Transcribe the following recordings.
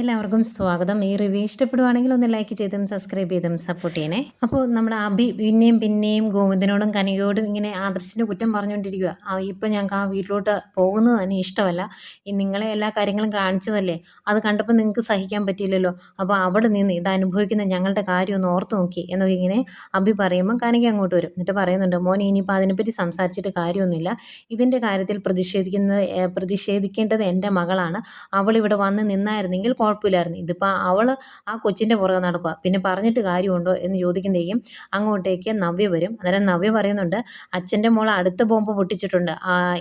എല്ലാവർക്കും സ്വാഗതം. ഈ റിവ്യൂ ഇഷ്ടപ്പെടുവാണെങ്കിൽ ഒന്ന് ലൈക്ക് ചെയ്തും സബ്സ്ക്രൈബ് ചെയ്തും സപ്പോർട്ട് ചെയ്യണേ. അപ്പോൾ നമ്മൾ അഭി പിന്നെയും പിന്നെയും ഗോവിന്ദനോടും കനികയോടും ഇങ്ങനെ ആദർശിന്റെ കുറ്റം പറഞ്ഞുകൊണ്ടിരിക്കുക ഇപ്പം ഞങ്ങൾക്ക് ആ വീട്ടിലോട്ട് പോകുന്നത് തന്നെ ഇഷ്ടമല്ല. ഈ നിങ്ങളെ എല്ലാ കാര്യങ്ങളും കാണിച്ചതല്ലേ? അത് കണ്ടപ്പോൾ നിങ്ങൾക്ക് സഹിക്കാൻ പറ്റിയില്ലല്ലോ. അപ്പോൾ അവിടെ നിന്ന് ഇത് അനുഭവിക്കുന്ന ഞങ്ങളുടെ കാര്യം ഒന്ന് ഓർത്ത് നോക്കി എന്നൊക്കെ ഇങ്ങനെ അഭി പറയുമ്പോൾ കനിക അങ്ങോട്ട് വരും. എന്നിട്ട് പറയുന്നുണ്ട് മോനെ ഇനിയിപ്പോൾ അതിനെപ്പറ്റി സംസാരിച്ചിട്ട് കാര്യമൊന്നുമില്ല. ഇതിന്റെ കാര്യത്തിൽ പ്രതിഷേധിക്കുന്നത് പ്രതിഷേധിക്കേണ്ടത് എന്റെ മകളാണ്. അവളിവിടെ വന്ന് നിന്നായിരുന്നെങ്കിൽ കുഴപ്പമില്ലായിരുന്നു. ഇതിപ്പോൾ അവൾ ആ കൊച്ചിന്റെ പുറകെ നടക്കുക പിന്നെ പറഞ്ഞിട്ട് കാര്യമുണ്ടോ എന്ന് ചോദിക്കുമ്പോഴേക്കും അങ്ങോട്ടേക്ക് നവ്യ വരും. അന്നേരം നവ്യ പറയുന്നുണ്ട് അച്ഛന്റെ മോൾ അടുത്ത ബോംബ് പൊട്ടിച്ചിട്ടുണ്ട്.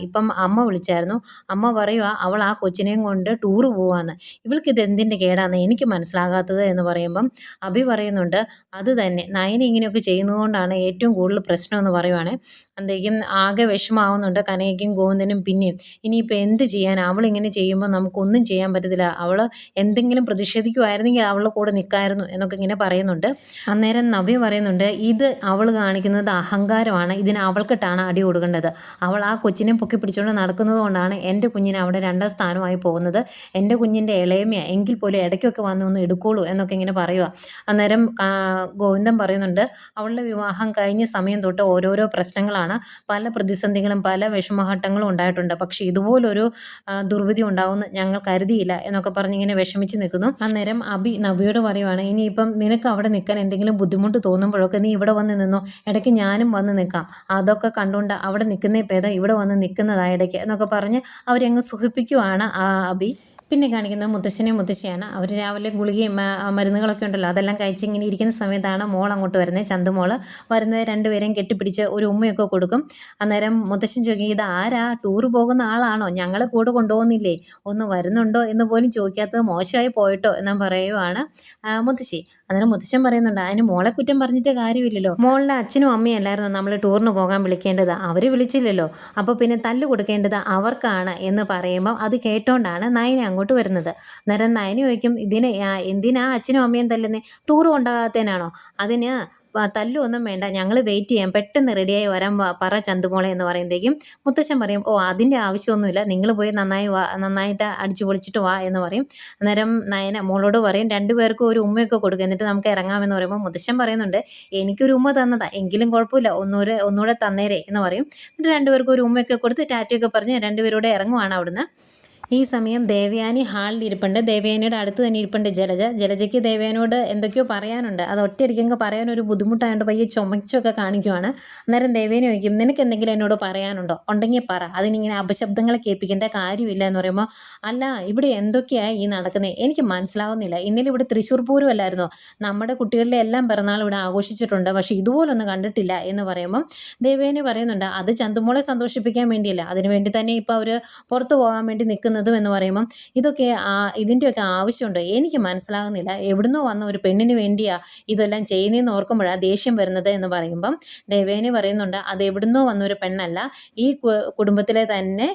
ഇപ്പം അമ്മ വിളിച്ചായിരുന്നു. അമ്മ പറയുക അവൾ ആ കൊച്ചിനെയും കൊണ്ട് ടൂറ് പോവാന്ന്. ഇവൾക്ക് ഇത് എന്തിന്റെ കേടാന്ന് എനിക്ക് മനസ്സിലാകാത്തത് എന്ന് പറയുമ്പം അഭി പറയുന്നുണ്ട് അത് തന്നെ. നയന ഇങ്ങനെയൊക്കെ ചെയ്യുന്നതുകൊണ്ടാണ് ഏറ്റവും കൂടുതൽ പ്രശ്നം എന്ന് പറയുവാണ്. അന്തേക്കും ആകെ വിഷമാവുന്നുണ്ട് കനയ്ക്കും ഗോവിന്ദനും പിന്നെയും. ഇനിയിപ്പോൾ എന്ത് ചെയ്യാൻ അവൾ ഇങ്ങനെ ചെയ്യുമ്പോൾ നമുക്കൊന്നും ചെയ്യാൻ പറ്റത്തില്ല. അവൾ എന്തെങ്കിലും പ്രതിഷേധിക്കുമായിരുന്നെങ്കിൽ അവളുടെ കൂടെ നിൽക്കായിരുന്നു എന്നൊക്കെ ഇങ്ങനെ പറയുന്നുണ്ട്. അന്നേരം നവ്യ പറയുന്നുണ്ട് ഇത് അവൾ കാണിക്കുന്നത് അഹങ്കാരമാണ്. ഇതിന് അവൾക്കിട്ടാണ് അടി കൊടുക്കേണ്ടത്. അവൾ ആ കൊച്ചിനെ പൊക്കി പിടിച്ചുകൊണ്ട് നടക്കുന്നത് കൊണ്ടാണ് എന്റെ കുഞ്ഞിനെ അവിടെ രണ്ടാം സ്ഥാനമായി പോകുന്നത്. എന്റെ കുഞ്ഞിന്റെ ഇളയമയാണ് എങ്കിൽ പോലും ഇടയ്ക്കൊക്കെ വന്ന് ഒന്ന് എടുക്കുള്ളൂ എന്നൊക്കെ ഇങ്ങനെ പറയുക അന്നേരം ഗോവിന്ദൻ പറയുന്നുണ്ട് അവളുടെ വിവാഹം കഴിഞ്ഞ സമയം തൊട്ട് ഓരോരോ പ്രശ്നങ്ങളാണ്. പല പ്രതിസന്ധികളും പല വിഷമഘട്ടങ്ങളും ഉണ്ടായിട്ടുണ്ട്. പക്ഷേ ഇതുപോലൊരു ദുർവിധി ഉണ്ടാവുമെന്ന് ഞങ്ങൾ കരുതിയില്ല എന്നൊക്കെ പറഞ്ഞ് ഇങ്ങനെ വിഷമിച്ച് നിൽക്കുന്നു. അന്നേരം അബി നബിയോട് പറയുവാണ് ഇനിയിപ്പം നിനക്ക് അവിടെ നിൽക്കാൻ എന്തെങ്കിലും ബുദ്ധിമുട്ട് തോന്നുമ്പോഴൊക്കെ നീ ഇവിടെ വന്ന് നിന്നോ. ഇടയ്ക്ക് ഞാനും വന്ന് നിൽക്കാം. അതൊക്കെ കണ്ടുകൊണ്ട് അവിടെ നിൽക്കുന്ന ഭേദം ഇവിടെ വന്ന് നിൽക്കുന്നതാ ഇടയ്ക്ക് എന്നൊക്കെ പറഞ്ഞ് അവരങ്ങ് സുഖിപ്പിക്കുവാണ് ആ അബി. പിന്നെ കാണിക്കുന്നത് മുത്തശ്ശനെയും മുത്തശ്ശിയാണ്. അവർ രാവിലെ ഗുളികയും മരുന്നുകളൊക്കെ ഉണ്ടല്ലോ അതെല്ലാം കഴിച്ച് ഇങ്ങനെ ഇരിക്കുന്ന സമയത്താണ് മോൾ അങ്ങോട്ട് വരുന്നത് ചന്തുമോൾ. വരുന്നത് രണ്ടുപേരെയും കെട്ടിപ്പിടിച്ച് ഒരു ഉമ്മയൊക്കെ കൊടുക്കും. അന്നേരം മുത്തശ്ശൻ ചോദിക്കും ഇത് ആരാ? ടൂർ പോകുന്ന ആളാണോ? ഞങ്ങൾ കൂടെ കൊണ്ടുപോകുന്നില്ലേ? ഒന്ന് വരുന്നുണ്ടോ എന്ന് പോലും ചോദിക്കാത്തത് മോശമായി പോയിട്ടോ എന്ന് പറയുവാണ് മുത്തശ്ശി. അന്നേരം മുത്തശ്ശൻ പറയുന്നുണ്ട് അതിന് മോളെ കുറ്റം പറഞ്ഞിട്ട് കാര്യമില്ലല്ലോ. മോളുടെ അച്ഛനും അമ്മയും അല്ലായിരുന്നു നമ്മൾ ടൂറിന് പോകാൻ വിളിക്കേണ്ടത്. അവർ വിളിച്ചില്ലല്ലോ. അപ്പോൾ പിന്നെ തല്ല് കൊടുക്കേണ്ടത് അവർക്കാണ് എന്ന് പറയുമ്പോൾ അത് കേട്ടോണ്ടാണ് നയനെ അങ്ങോട്ട് വരുന്നത്. അന്നേരം നയന ചോദിക്കും ഇതിന് എന്തിനാ അച്ഛനും അമ്മയും തല്ലുന്നേ? ടൂർ കൊണ്ടാകാത്തതിനാണോ അതിന് തല്ലൊന്നും വേണ്ട. ഞങ്ങൾ വെയിറ്റ് ചെയ്യാം. പെട്ടെന്ന് റെഡിയായി വരാൻ പറ ചന്തുമോളെ എന്ന് പറയുമ്പോഴേക്കും മുത്തശ്ശൻ പറയും ഓ അതിന്റെ ആവശ്യമൊന്നുമില്ല. നിങ്ങൾ പോയി നന്നായി വാ നന്നായിട്ട് അടിച്ചു പൊളിച്ചിട്ട് വാ എന്ന് പറയും. അന്നേരം നയന മോളോട് പറയും രണ്ടുപേർക്കും ഒരു ഉമ്മയൊക്കെ കൊടുക്കുക എന്നിട്ട് നമുക്ക് ഇറങ്ങാമെന്ന് പറയുമ്പോൾ മുത്തശ്ശൻ പറയുന്നുണ്ട് എനിക്കൊരു ഉമ്മ തന്നതാ. എങ്കിലും കുഴപ്പമില്ല. ഒന്നൂടെ ഒന്നുകൂടെ തന്നേരെ എന്ന് പറയും. എന്നിട്ട് രണ്ടുപേർക്കും ഒരു ഉമ്മയൊക്കെ കൊടുത്ത് ടാറ്റയൊക്കെ പറഞ്ഞ് രണ്ടുപേരോടെ ഇറങ്ങുവാണ് അവിടുന്ന്. ഈ സമയം ദേവയാനി ഹാളിൽ ഇരിപ്പുണ്ട്. ദേവയാനിയുടെ അടുത്ത് തന്നെ ഇരിപ്പുണ്ട് ജലജ. ജലജയ്ക്ക് ദേവയാനോട് എന്തൊക്കെയോ പറയാനുണ്ട്. അത് ഒറ്റയിരിക്കുമ്പോൾ പറയാൻ ഒരു ബുദ്ധിമുട്ടായതുകൊണ്ട് പയ്യെ ചുമച്ചൊക്കെ കാണിക്കുവാണ്. അന്നേരം ദേവേനെ ചോദിക്കും നിനക്ക് എന്തെങ്കിലും എന്നോട് പറയാനുണ്ടോ? ഉണ്ടെങ്കിൽ പറ. അതിനിങ്ങനെ അപശബ്ദങ്ങളെ കേൾപ്പിക്കേണ്ട കാര്യമില്ല എന്ന് പറയുമ്പോൾ അല്ല ഇവിടെ എന്തൊക്കെയാണ് ഈ നടക്കുന്നത് എനിക്ക് മനസ്സിലാവുന്നില്ല. ഇന്നലെ ഇവിടെ തൃശ്ശൂർ പൂരം അല്ലായിരുന്നോ? നമ്മുടെ കുട്ടികളുടെ എല്ലാം പിറന്നാൾ ഇവിടെ ആഘോഷിച്ചിട്ടുണ്ട്. പക്ഷേ ഇതുപോലൊന്നും കണ്ടിട്ടില്ല എന്ന് പറയുമ്പോൾ ദേവേനെ പറയുന്നുണ്ട് അത് ചന്തുമോളെ സന്തോഷിപ്പിക്കാൻ വേണ്ടിയല്ല. അതിനുവേണ്ടി തന്നെ ഇപ്പോൾ അവർ പുറത്തു പോകാൻ വേണ്ടി നിൽക്കുന്നതും എന്ന് പറയുമ്പം ഇതൊക്കെ ഇതിന്റെയൊക്കെ ആവശ്യമുണ്ടോ. എനിക്ക് മനസ്സിലാകുന്നില്ല. എവിടുന്നോ വന്ന ഒരു പെണ്ണിന് വേണ്ടിയാ ഇതെല്ലാം ചെയ്യുന്നതെന്ന് ഓർക്കുമ്പോഴാണ് ദേഷ്യം വരുന്നത് എന്ന് പറയുമ്പം ദേവേനി പറയുന്നുണ്ട് അത് എവിടുന്നോ വന്ന ഒരു പെണ്ണല്ല ഈ കുടുംബത്തിലെ തന്നെ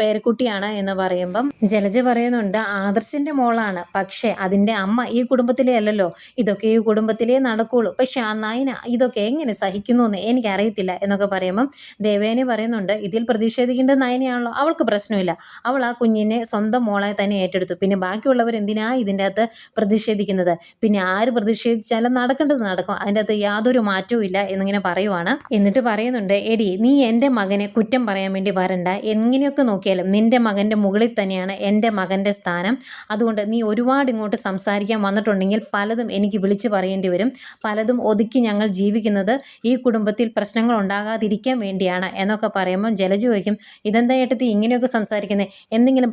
പേരക്കുട്ടിയാണ് എന്ന് പറയുമ്പം ജലജ പറയുന്നുണ്ട് ആദർശിന്റെ മോളാണ്. പക്ഷേ അതിന്റെ അമ്മ ഈ കുടുംബത്തിലേ അല്ലല്ലോ. ഇതൊക്കെ ഈ കുടുംബത്തിലേ നടക്കുള്ളൂ. പക്ഷെ ആ നായന ഇതൊക്കെ എങ്ങനെ സഹിക്കുന്നു എന്ന് എനിക്കറിയത്തില്ല എന്നൊക്കെ പറയുമ്പം ദേവേനി പറയുന്നുണ്ട് ഇതിൽ പ്രതിഷേധിക്കേണ്ടത് നയനയാണല്ലോ. അവൾക്ക് പ്രശ്നമില്ല. അവൾ ആ കുഞ്ഞിനെ സ്വന്തം മോളെ തന്നെ ഏറ്റെടുത്തു. പിന്നെ ബാക്കിയുള്ളവർ എന്തിനാ ഇതിന്റെ അകത്ത് പ്രതിഷേധിക്കുന്നത്? പിന്നെ ആര് പ്രതിഷേധിച്ചാലും നടക്കേണ്ടത് നടക്കും. അതിന്റെ അകത്ത് യാതൊരു മാറ്റവും ഇല്ല എന്നിങ്ങനെ പറയുവാണ്. എന്നിട്ട് പറയുന്നുണ്ട് എടി നീ എന്റെ മകനെ കുറ്റം പറയാൻ വേണ്ടി വരണ്ട. എങ്ങനെയൊക്കെ നോക്കിയാലും നിന്റെ മകന്റെ മുകളിൽ തന്നെയാണ് എന്റെ മകന്റെ സ്ഥാനം. അതുകൊണ്ട് നീ ഒരുപാട് ഇങ്ങോട്ട് സംസാരിക്കാൻ വന്നിട്ടുണ്ടെങ്കിൽ പലതും എനിക്ക് വിളിച്ചു പറയേണ്ടി വരും. പലതും ഒതുക്കി ഞങ്ങൾ ജീവിക്കുന്നത് ഈ കുടുംബത്തിൽ പ്രശ്നങ്ങൾ ഉണ്ടാകാതിരിക്കാൻ വേണ്ടിയാണ് എന്നൊക്കെ പറയുമ്പോൾ ജലജ ചോദിക്കും ഇതെന്താ ഏട്ടത്തി ഇങ്ങനെയൊക്കെ സംസാരിക്കുന്നത്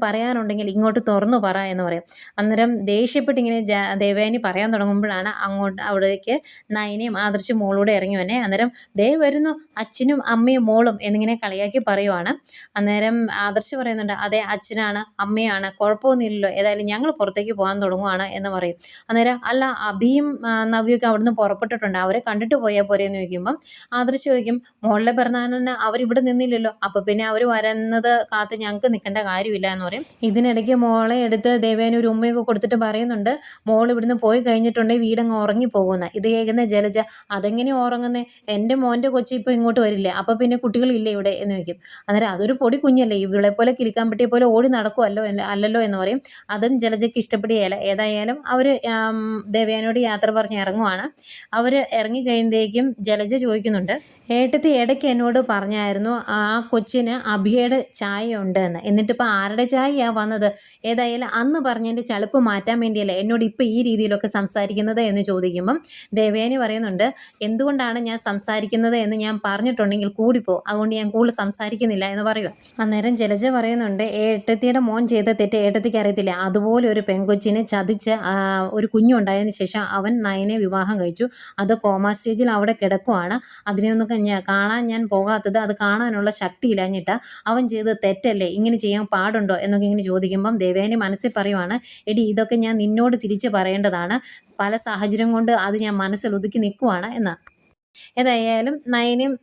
പറയാനുണ്ടെങ്കിൽ ഇങ്ങോട്ട് തുറന്നു പറ എന്ന് പറയും. അന്നേരം ദേഷ്യപ്പെട്ട് ഇങ്ങനെ ദേവയാനി പറയാൻ തുടങ്ങുമ്പോഴാണ് അങ്ങോട്ട് അവിടേക്ക് നയനയും ആദർശും മോളൂടെ ഇറങ്ങി വന്നെ. അന്നേരം ദേ വരുന്നു അച്ഛനും അമ്മയും മോളും എന്നിങ്ങനെ കളിയാക്കി പറയുവാണ്. അന്നേരം ആദർശ് പറയുന്നുണ്ട് അതെ അച്ഛനാണ് അമ്മയാണ് കുഴപ്പമൊന്നുമില്ലല്ലോ. ഏതായാലും ഞങ്ങൾ പുറത്തേക്ക് പോകാൻ തുടങ്ങുവാണ് എന്ന് പറയും. അന്നേരം അല്ല അബിയും നവ്യൊക്കെ അവിടുന്ന് പുറപ്പെട്ടിട്ടുണ്ട്. അവരെ കണ്ടിട്ട് പോയാൽ പോരെ എന്ന് ചോദിക്കുമ്പം ആദർശ് ചോദിക്കും മോളിലെ പിറന്നാളിന് അവരിവിടെ നിന്നില്ലല്ലോ. അപ്പോൾ പിന്നെ അവർ വരുന്നത് കാത്ത് ഞങ്ങൾക്ക് നിൽക്കേണ്ട കാര്യമില്ല. എന്ന് പറയും. ഇതിനിടയ്ക്ക് മോളെ എടുത്ത് ദേവേന ഒരു ഉമ്മയൊക്കെ കൊടുത്തിട്ട് പറയുന്നുണ്ട് മോൾ ഇവിടുന്ന് പോയി കഴിഞ്ഞിട്ടുണ്ടെങ്കിൽ വീടങ്ങ് ഉറങ്ങി പോകുന്ന. ഇത് കേൾക്കുന്ന ജലജ അതെങ്ങനെ ഉറങ്ങുന്നേ? എന്റെ മോന്റെ കൊച്ചി ഇപ്പോൾ ഇങ്ങോട്ട് വരില്ലേ? അപ്പോൾ പിന്നെ കുട്ടികളില്ലേ ഇവിടെ? എന്ന് ചോദിക്കും. അന്നേരം അതൊരു പൊടി കുഞ്ഞല്ലേ? ഇവിളെ പോലെ കിളിക്കാൻ പറ്റിയ പോലെ ഓടി നടക്കുമല്ലോ അല്ലല്ലോ എന്ന് പറയും. അതും ജലജയ്ക്ക് ഇഷ്ടപ്പെടുകയല്ല. ഏതായാലും അവർ ദേവയാനോട് യാത്ര പറഞ്ഞ് ഇറങ്ങുവാണ്. അവർ ഇറങ്ങി കഴിയുമ്പോഴേക്കും ജലജ ചോദിക്കുന്നുണ്ട് ഏട്ടത്തി ഇടയ്ക്ക് എന്നോട് പറഞ്ഞായിരുന്നു ആ കൊച്ചിന് അഭിയുടെ ചായ ഉണ്ട് എന്ന് എന്നിട്ടിപ്പോൾ ആരുടെ ചായയാണ് വന്നത്? ഏതായാലും അന്ന് പറഞ്ഞതിന്റെ ചളുപ്പ് മാറ്റാൻ വേണ്ടിയല്ലേ എന്നോട് ഇപ്പോൾ ഈ രീതിയിലൊക്കെ സംസാരിക്കുന്നത് എന്ന് ചോദിക്കുമ്പം ദേവേനി പറയുന്നുണ്ട് എന്തുകൊണ്ടാണ് ഞാൻ സംസാരിക്കുന്നത് എന്ന് ഞാൻ പറഞ്ഞിട്ടുണ്ടെങ്കിൽ കൂടിപ്പോ അതുകൊണ്ട് ഞാൻ കൂടുതൽ സംസാരിക്കുന്നില്ല എന്ന് പറയുക അന്നേരം ജലജ പറയുന്നുണ്ട് ഏട്ടത്തിയുടെ മോൻ ചെയ്ത തെറ്റ് ഏട്ടത്തിക്ക് അറിയത്തില്ല. അതുപോലെ ഒരു പെൺകൊച്ചിനെ ചതിച്ച് ഒരു കുഞ്ഞുണ്ടായതിനു ശേഷം അവൻ നയനെ വിവാഹം കഴിച്ചു. അത് കോമാ സ്റ്റേജിൽ അവിടെ കിടക്കുവാണ്. അതിനെയൊന്നും ഞാൻ കാണാൻ ഞാൻ പോകാത്തത് അത് കാണാനുള്ള ശക്തി ഇല്ലാഞ്ഞിട്ട് അവൻ ചെയ്ത് തെറ്റല്ലേ? ഇങ്ങനെ ചെയ്യാൻ പാടുണ്ടോ? എന്നൊക്കെ ഇങ്ങനെ ചോദിക്കുമ്പം ദേവേനി മനസ്സിൽ പറയുവാണ് എടി ഇതൊക്കെ ഞാൻ നിന്നോട് തിരിച്ച് പറയേണ്ടതാണ്. പല സാഹചര്യം കൊണ്ട് അത് ഞാൻ മനസ്സിൽ ഒതുക്കി നിൽക്കുവാണ് എന്ന്. ഏതായാലും നയനയും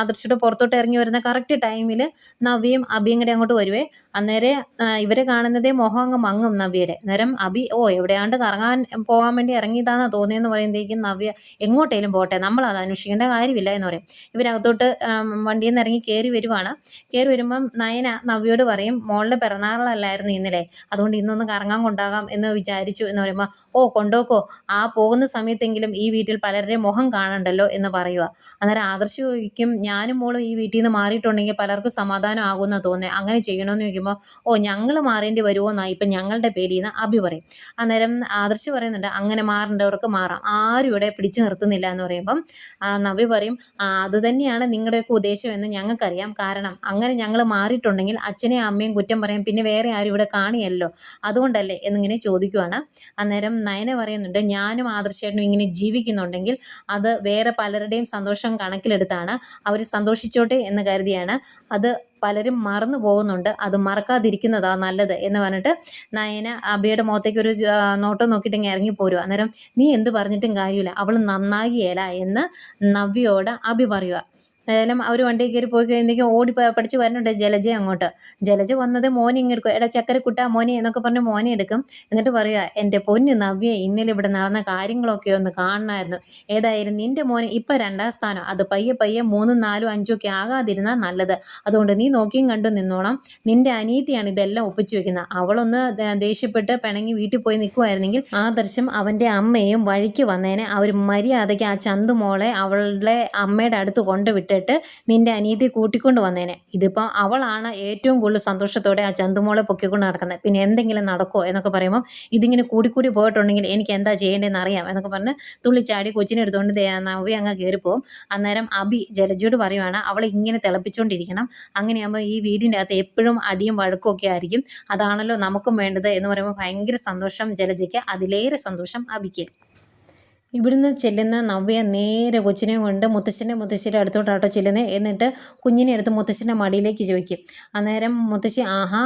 ആദർശയുടെ പുറത്തോട്ട് ഇറങ്ങി വരുന്ന കറക്റ്റ് ടൈമിൽ നവ്യയും അബിയും കൂടെ അങ്ങോട്ട് വരുവേ. അന്നേരം ഇവരെ കാണുന്നതേ മോഹം അങ്ങ് മങ്ങും നവ്യയുടെ അന്നേരം അബി ഓ എവിടെയാണ്ട് കറങ്ങാൻ പോകാൻ വേണ്ടി ഇറങ്ങിയതാണെന്ന് തോന്നിയെന്ന് പറയുമ്പോഴേക്കും നവ്യ എങ്ങോട്ടേലും പോട്ടെ നമ്മൾ അത് അന്വേഷിക്കേണ്ട കാര്യമില്ല എന്ന് പറയും. ഇവരകത്തോട്ട് വണ്ടിയിൽ നിന്ന് ഇറങ്ങി കയറി വരുവാണ്. കയറി വരുമ്പം നയന നവ്യയോട് പറയും മോളുടെ പിറന്നാളല്ലായിരുന്നു ഇന്നലെ അതുകൊണ്ട് ഇന്നൊന്ന് കറങ്ങാൻ കൊണ്ടാകാം എന്ന് വിചാരിച്ചു എന്ന് പറയുമ്പോൾ ഓ കൊണ്ടോക്കോ ആ പോകുന്ന സമയത്തെങ്കിലും ഈ വീട്ടിൽ പലരുടെയും മുഖം കാണണ്ടല്ലോ എന്ന് പറയുക അന്നേരം ആദർശ് ചോദിക്കും ഞാനും മോളും ഈ വീട്ടിൽ നിന്ന് മാറിയിട്ടുണ്ടെങ്കിൽ പലർക്കും സമാധാനം ആകുമെന്ന് തോന്നുന്നത് അങ്ങനെ ചെയ്യണമെന്ന് ചോദിക്കുമ്പോൾ ഓ ഞങ്ങൾ മാറേണ്ടി വരുമോ എന്നാണ് ഇപ്പം ഞങ്ങളുടെ പേടിയെന്ന് അഭി പറയും. അന്നേരം ആദർശ് പറയുന്നുണ്ട് അങ്ങനെ മാറേണ്ടവർക്ക് മാറാം. ആരും ഇവിടെ പിടിച്ചു നിർത്തുന്നില്ല എന്ന് പറയുമ്പം നവ്യ പറയും "ആ, അത് തന്നെയാണ് നിങ്ങളുടെയൊക്കെ ഉദ്ദേശം എന്ന് ഞങ്ങൾക്കറിയാം. കാരണം അങ്ങനെ ഞങ്ങൾ മാറിയിട്ടുണ്ടെങ്കിൽ അച്ഛനെയും അമ്മയും കുറ്റം പറയാം. പിന്നെ വേറെ ആരും ഇവിടെ കാണിയല്ലോ. അതുകൊണ്ടല്ലേ എന്നിങ്ങനെ ചോദിക്കുവാണ്. അന്നേരം നയന പറയുന്നുണ്ട് ഞാനും ആദർശേട്ടനും ഇങ്ങനെ ജീവിക്കുന്നുണ്ടെങ്കിൽ അത് വേറെ പലരുടെയും സന്തോഷം കണക്കിലെടുത്താണ്. അവർ സന്തോഷിച്ചോട്ടെ എന്ന് കരുതിയാണ്. അത് പലരും മറന്നു പോകുന്നുണ്ട്. അത് മറക്കാതിരിക്കുന്നതാ നല്ലത് എന്ന് പറഞ്ഞിട്ട് നയന അബിയുടെ മുഖത്തേക്ക് ഒരു നോട്ടം നോക്കിയിട്ട് ഇങ്ങനെ ഇറങ്ങി പോരുക അന്നേരം നീ എന്ത് പറഞ്ഞിട്ടും കാര്യമില്ല. അവൾ നന്നാകിയേല എന്ന് നവ്യയോട് അബി പറയുക ഏതായാലും അവർ വണ്ടി കയറി പോയി കഴിയുമ്പോഴേക്കും ഓടി പഠിച്ച് വരുന്നുണ്ട് ജലജ അങ്ങോട്ട്. ജലജ വന്നത് മോനി ഇങ്ങനെ എടുക്കും. എടാ ചക്കര കുട്ടാ മോനി എന്നൊക്കെ പറഞ്ഞ് മോനെ എടുക്കും. എന്നിട്ട് പറയുക എന്റെ പൊന്ന് നവ്യ ഇന്നലെ ഇവിടെ നടന്ന കാര്യങ്ങളൊക്കെ ഒന്ന് കാണണമായിരുന്നു ഏതായാലും നിന്റെ മോന് ഇപ്പം രണ്ടാം സ്ഥാനം. അത് പയ്യെ പയ്യെ മൂന്നും നാലും അഞ്ചും ഒക്കെ ആകാതിരുന്നാൽ നല്ലത്. അതുകൊണ്ട് നീ നോക്കിയും കണ്ടു നിന്നോണം. നിന്റെ അനീതിയാണ് ഇതെല്ലാം ഒപ്പിച്ചു വെക്കുന്നത്. അവളൊന്ന് ദേഷ്യപ്പെട്ട് പിണങ്ങി വീട്ടിൽ പോയി നിൽക്കുമായിരുന്നെങ്കിൽ ആദർശം അവന്റെ അമ്മയും വഴിക്ക് വന്നേനെ. അവർ മര്യാദയ്ക്ക് ആ ചന്തുമോളെ അവളുടെ അമ്മയുടെ അടുത്ത് കൊണ്ടുവിട്ടിട്ട് നിന്റെ അനീതി കൂട്ടിക്കൊണ്ട് വന്നേനെ. ഇതിപ്പോൾ അവളാണ് ഏറ്റവും കൂടുതൽ സന്തോഷത്തോടെ ആ ചന്തുമോളെ പൊക്കിക്കൊണ്ട് നടക്കുന്നത്. പിന്നെ എന്തെങ്കിലും നടക്കുമോ എന്നൊക്കെ പറയുമ്പോൾ ഇതിങ്ങനെ കൂടിക്കൂടി പോയിട്ടുണ്ടെങ്കിൽ എനിക്ക് എന്താ ചെയ്യേണ്ടതെന്ന് അറിയാം എന്നൊക്കെ പറഞ്ഞ് തുള്ളിച്ചാടി കൊച്ചിനെ എടുത്തുകൊണ്ട് നവ്യ അങ്ങ് കയറിപ്പോവും അന്നേരം അബി ജലജോട് പറയുവാണ് അവൾ ഇങ്ങനെ തിളപ്പിച്ചുകൊണ്ടിരിക്കണം അങ്ങനെയാകുമ്പോൾ ഈ വീടിന്റെ അകത്ത് എപ്പോഴും അടിയും വഴക്കും ഒക്കെ ആയിരിക്കും. അതാണല്ലോ നമുക്കും വേണ്ടത് എന്ന് പറയുമ്പോൾ ഭയങ്കര സന്തോഷം ജലജയ്ക്ക് അതിലേറെ സന്തോഷം അബിക്ക്. ഇവിടുന്ന് ചെല്ലുന്ന നവ്യ നേരെ കൊച്ചിനെ കൊണ്ട് മുത്തശ്ശന്റെ മുത്തശ്ശിയുടെ അടുത്തോട്ടാട്ടോ ചെല്ലുന്നത് എന്നിട്ട് കുഞ്ഞിനെ എടുത്ത് മുത്തശ്ശന്റെ മടിയിലേക്ക് ചോദിക്കും. അന്നേരം മുത്തശ്ശി ആഹാ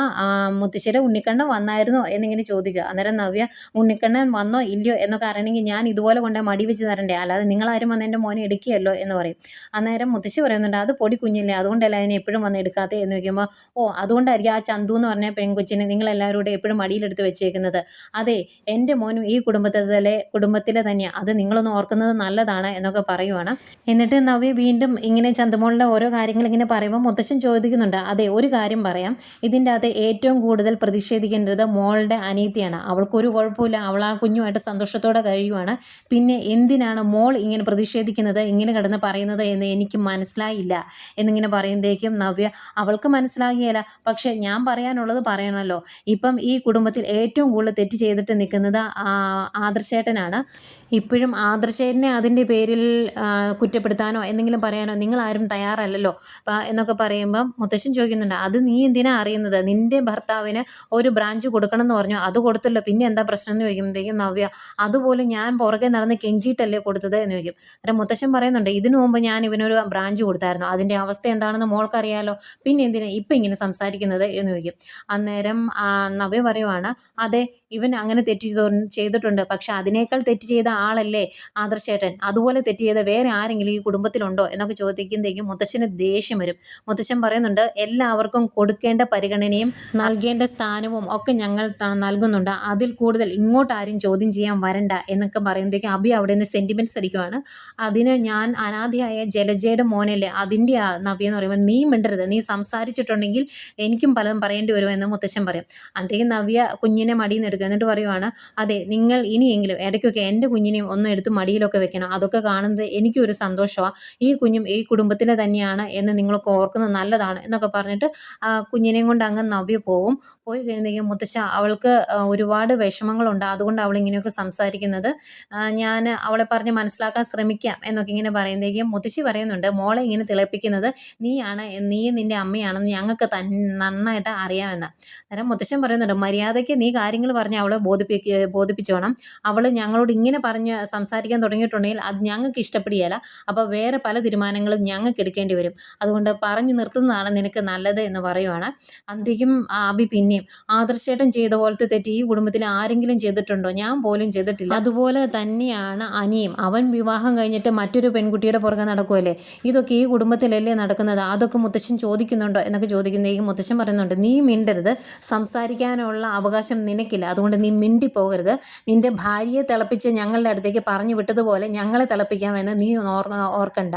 മുത്തശ്ശിയുടെ ഉണ്ണിക്കണ്ണൻ വന്നായിരുന്നോ? എന്നിങ്ങനെ ചോദിക്കുക. അന്നേരം നവ്യ ഉണ്ണിക്കണ്ണൻ വന്നോ? ഇല്ലയോ? എന്നൊക്കെ അറിയണമെങ്കിൽ ഞാൻ ഇതുപോലെ കൊണ്ട് മടി വെച്ച് തരണ്ടേ. അല്ലാതെ നിങ്ങളാരും വന്ന് എന്റെ മോനെ എടുക്കുകയല്ലോ എന്ന് പറയും. അന്നേരം മുത്തശ്ശി പറയുന്നുണ്ട് അത് പൊടി കുഞ്ഞില്ലേ? അതുകൊണ്ടല്ല അതിനെ എപ്പോഴും വന്ന് എടുക്കാത്തേ? എന്ന് ചോദിക്കുമ്പോൾ ഓ അതുകൊണ്ടായിരിക്കും ആ ചന്തു എന്ന് പറഞ്ഞ പെൺകൊച്ചിനെ നിങ്ങളെല്ലാവരും കൂടെ എപ്പോഴും മടിയിലെടുത്ത് വെച്ചേക്കുന്നത്. അതെ എന്റെ മോനും ഈ കുടുംബത്തിലെ കുടുംബത്തിലെ തന്നെയാണ് അത് നിങ്ങളൊന്ന് ഓർക്കുന്നത് നല്ലതാണ് എന്നൊക്കെ പറയുവാണ്. എന്നിട്ട് നവ്യ വീണ്ടും ഇങ്ങനെ ചന്തമോളുടെ ഓരോ കാര്യങ്ങൾ ഇങ്ങനെ പറയുമ്പോൾ മുത്തശ്ശൻ ചോദിക്കുന്നുണ്ട് അതെ ഒരു കാര്യം പറയാം. ഇതിന്റെ അകത്ത് ഏറ്റവും കൂടുതൽ പ്രതിഷേധിക്കേണ്ടത് മോളുടെ അനീതിയാണ്. അവൾക്കൊരു കുഴപ്പമില്ല. അവൾ ആ കുഞ്ഞുമായിട്ട് സന്തോഷത്തോടെ കഴിയുവാണ്. പിന്നെ എന്തിനാണ് മോൾ ഇങ്ങനെ പ്രതിഷേധിക്കുന്നത് ഇങ്ങനെ കിടന്ന് പറയുന്നത് എന്ന് എനിക്ക് മനസ്സിലായില്ല. എന്നിങ്ങനെ പറയുമ്പോഴേക്കും നവ്യ അവൾക്ക് മനസ്സിലാകിയല്ല പക്ഷെ ഞാൻ പറയാനുള്ളത് പറയണമല്ലോ. ഇപ്പം ഈ കുടുംബത്തിൽ ഏറ്റവും കൂടുതൽ തെറ്റ് ചെയ്തിട്ട് നിൽക്കുന്നത് ആദർശേട്ടനാണ്. ഇപ്പോഴും ആദർശേട്ടനെ അതിന്റെ പേരിൽ കുറ്റപ്പെടുത്താനോ എന്തെങ്കിലും പറയാനോ നിങ്ങൾ ആരും തയ്യാറല്ലല്ലോ എന്നൊക്കെ പറയുമ്പം മുത്തശ്ശൻ ചോദിക്കുന്നുണ്ട് അത് നീ എന്തിനാ അറിയുന്നത്? നിന്റെ ഭർത്താവിന് ഒരു ബ്രാഞ്ച് കൊടുക്കണം എന്ന് പറഞ്ഞു? അത് കൊടുത്തല്ലോ. പിന്നെ എന്താ പ്രശ്നം? എന്ന് ചോദിക്കുമ്പോഴത്തേക്കും നവ്യ അതുപോലെ ഞാൻ പുറകെ നടന്ന് കെഞ്ചിയിട്ടല്ലേ കൊടുത്തത്? എന്ന് ചോദിക്കും. അന്നേരം മുത്തശ്ശൻ പറയുന്നുണ്ട് ഇതിനു മുമ്പ് ഞാൻ ഇവനൊരു ബ്രാഞ്ച് കൊടുത്തായിരുന്നു. അതിന്റെ അവസ്ഥ എന്താണെന്ന് മോൾക്കറിയാലോ. പിന്നെ എന്തിനാ ഇപ്പം ഇങ്ങനെ സംസാരിക്കുന്നത്? എന്ന് ചോദിക്കും. അന്നേരം നവ്യ പറയുവാണ് അതെ ഇവൻ അങ്ങനെ തെറ്റ് ചെയ്തോ ചെയ്തിട്ടുണ്ട്. പക്ഷെ അതിനേക്കാൾ തെറ്റ് ചെയ്ത ആളല്ലേ ആദർശേട്ടൻ? അതുപോലെ തെറ്റ് ചെയ്ത വേറെ ആരെങ്കിലും ഈ കുടുംബത്തിലുണ്ടോ? എന്നൊക്കെ ചോദിക്കുമ്പോഴത്തേക്കും മുത്തശ്ശന് ദേഷ്യം വരും. മുത്തശ്ശൻ പറയുന്നുണ്ട് എല്ലാവർക്കും കൊടുക്കേണ്ട പരിഗണനയും നൽകേണ്ട സ്ഥാനവും ഒക്കെ ഞങ്ങൾ നൽകുന്നുണ്ട്. അതിൽ കൂടുതൽ ഇങ്ങോട്ട് ആരും ചോദ്യം ചെയ്യാൻ വരണ്ട എന്നൊക്കെ പറയുമ്പോഴത്തേക്കും അബി അവിടെ നിന്ന് സെന്റിമെന്റ്സ് അടിക്കുവാണ്. അതിന് ഞാൻ അനാഥയായ ജലജയുടെ മോനല്ലേ? അതിന്റെ നവ്യ എന്ന് പറയുമ്പോൾ നീ മിണ്ടരുത്. നീ സംസാരിച്ചിട്ടുണ്ടെങ്കിൽ എനിക്കും പലതും പറയേണ്ടി വരുമോ എന്ന് മുത്തശ്ശൻ പറയും. അന്തേക്കും നവ്യ കുഞ്ഞിനെ മടിയിൽ നിന്ന് എടുക്കും എന്നിട്ട് പറയുവാണ് അതെ നിങ്ങൾ ഇനിയെങ്കിലും ഇടയ്ക്കൊക്കെ എന്റെ കുഞ്ഞിനെയും ഒന്ന് എടുത്ത് മടിയിലൊക്കെ വെക്കണം. അതൊക്കെ കാണുന്നത് എനിക്കൊരു സന്തോഷമാണ് ഈ കുഞ്ഞും ഈ കുടുംബത്തിലെ തന്നെയാണ് എന്ന് നിങ്ങളൊക്കെ ഓർക്കുന്നത് നല്ലതാണ്. എന്നൊക്കെ പറഞ്ഞിട്ട് കുഞ്ഞിനെയും കൊണ്ട് അങ്ങ് നവ്യ പോകും പോയി കഴിയുമ്പോഴേക്കും മുത്തശ്ശ അവൾക്ക് ഒരുപാട് വിഷമങ്ങളുണ്ട്. അതുകൊണ്ട് അവൾ ഇങ്ങനെയൊക്കെ സംസാരിക്കുന്നത്. ഞാൻ അവളെ പറഞ്ഞ് മനസ്സിലാക്കാൻ ശ്രമിക്കാം എന്നൊക്കെ ഇങ്ങനെ പറയുമ്പോഴേക്കും മുത്തശ്ശി പറയുന്നുണ്ട് മോളെ ഇങ്ങനെ തിളപ്പിക്കുന്നത് നീയാണ് നീ നിന്റെ അമ്മയാണെന്ന് ഞങ്ങൾക്ക് തന്നെ നന്നായിട്ട് അറിയാമെന്ന്. അന്നേരം മുത്തശ്ശൻ പറയുന്നുണ്ട് മര്യാദയ്ക്ക് നീ കാര്യങ്ങൾ പറഞ്ഞ് അവളെ ബോധിപ്പിക്ക ബോധിപ്പിച്ചോണം. അവൾ ഞങ്ങളോട് ഇങ്ങനെ പറഞ്ഞ് സംസാരിക്കാൻ തുടങ്ങിയിട്ടുണ്ടെങ്കിൽ അത് ഞങ്ങൾക്ക് ഇഷ്ടപ്പെടുകയില്ല. അപ്പോൾ വേറെ പല തീരുമാനങ്ങളും ഞങ്ങൾക്ക് എടുക്കേണ്ടി വരും. അതുകൊണ്ട് പറഞ്ഞു നിർത്തുന്നതാണ് നിനക്ക് നല്ലത് എന്ന് പറയുവാണ്. അന്തിക്കും അബി പിന്നെയും ആദർശേട്ടൻ ചെയ്ത പോലത്തെ തെറ്റ് ഈ കുടുംബത്തിൽ ആരെങ്കിലും ചെയ്തിട്ടുണ്ടോ? ഞാൻ പോലും ചെയ്തിട്ടില്ല. അതുപോലെ തന്നെയാണ് അനിയും. അവൻ വിവാഹം കഴിഞ്ഞിട്ട് മറ്റൊരു പെൺകുട്ടിയുടെ പുറകെ നടക്കുമല്ലേ ഇതൊക്കെ ഈ കുടുംബത്തിലല്ലേ നടക്കുന്നത്? അതൊക്കെ മുത്തശ്ശൻ ചോദിക്കുന്നുണ്ടോ? എന്നൊക്കെ ചോദിക്കുന്നതേക്കും മുത്തശ്ശൻ പറയുന്നുണ്ട് നീ മിണ്ടരുത്. സംസാരിക്കാനുള്ള അവകാശം നിനക്കില്ല. അതുകൊണ്ട് നീ മിണ്ടി പോകരുത്. നിന്റെ ഭാര്യയെ തിളപ്പിച്ച് ഞങ്ങളുടെ അടുത്തേക്ക് പറഞ്ഞു വിട്ടതുപോലെ ഞങ്ങളെ തിളപ്പിക്കാമെന്ന് നീ ഓർ ഓർക്കണ്ട.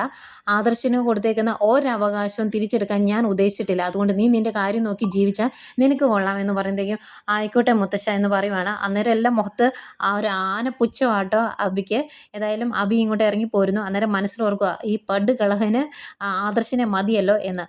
ആദർശന് കൊടുത്തേക്കുന്ന ഒരവകാശവും തിരിച്ചെടുക്കാൻ ഞാൻ ഉദ്ദേശിച്ചിട്ടില്ല. അതുകൊണ്ട് നീ നിന്റെ കാര്യം നോക്കി ജീവിച്ചാൽ നിനക്ക് കൊള്ളാം എന്ന് പറയുമ്പോഴത്തേക്കും ആയിക്കോട്ടെ മുത്തശ്ശ എന്ന് പറയുവാണ്. അന്നേരം എല്ലാം മുഖത്ത് ആ ഒരു ആന പുച്ഛമാട്ടോ അബിക്ക്. ഏതായാലും അബി ഇങ്ങോട്ട് ഇറങ്ങി പോരുന്നു അന്നേരം മനസ്സിലോർക്കുക ഈ പഡ് കളഹന് ആദർശിനെ മതിയല്ലോ എന്ന്.